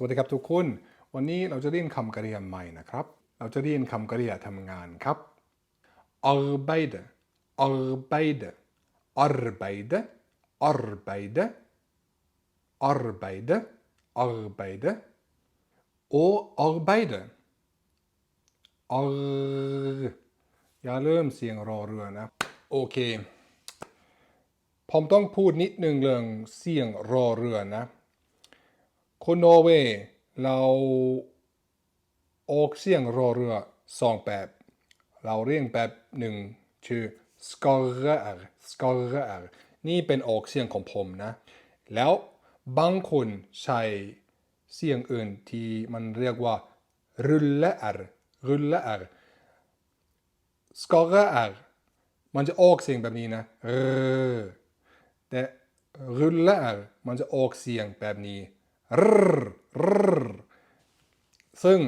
สวัสดีครับทุกคน วันนี้เราจะเรียนคำกริยาใหม่นะครับ เราจะเรียนคำกริยาทำงานครับ arbeide arbeide arbeide arbeide arbeide arbeide og arbeide ar อย่าเริ่มเสียงรอเรือนะ โอเค ผมต้องพูดนิดนึงเรื่องเสียงรอเรือนะ คนนอร์เวย์เราออกเสียงรอเรือสองแบบ เราเรียกแบบหนึ่งชื่อ skarrer skarrer นี่เป็นออกเสียงของผมนะ แล้วบางคนใช้เสียงอื่นที่มันเรียกว่า ruller ruller skarrer มันจะออกเสียงแบบนี้นะเออแต่รุลเลอร์มันจะออกเสียงแบบนี้ ซึ่ง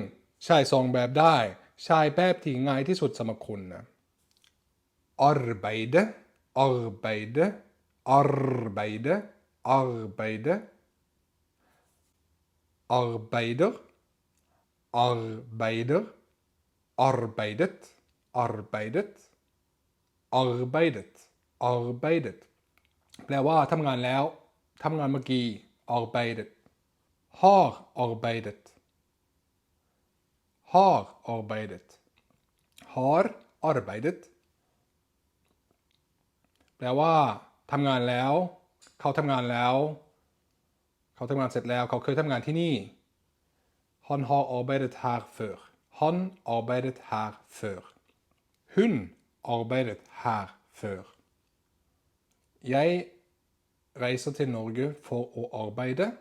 ใช้สองแบบได้ใช้แบบที่ง่ายที่สุดสำหรับคุณนะ arbeide arbeide arbeide arbeide arbeider arbeider arbeidet arbeidet arbeidet arbeidet แปลว่าทำงานแล้วทำงานเมื่อกี้ arbeidet har arbeidet har arbeidet har arbeidet แปลว่าทำงานแล้ว เขาทำงานแล้ว เขาทำงานเสร็จแล้ว เขาเคยทำงานที่นี่ Han har arbeidet her før. Han arbeidet her før. Hun arbeidet her før. Jeg reiser til Norge for å arbeide.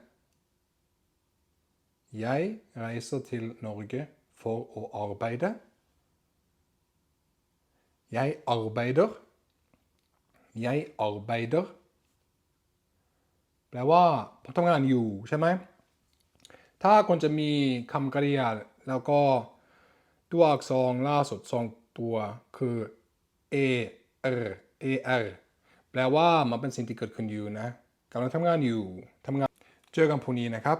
Jeg reiser til Norge for å arbeide. Jeg arbeider. Jeg arbeider แปลว่าทำงานอยู่ใช่ไหม ถ้าคนจะมีคำกริยาแล้วก็ตัวอักษรล่าสุดสองตัวคือ a r a r แปลว่ามันเป็นสิ่งที่เกิดขึ้นอยู่นะกำลังทำงานอยู่ทำงาน เจอกันพรุ่งนี้นะครับ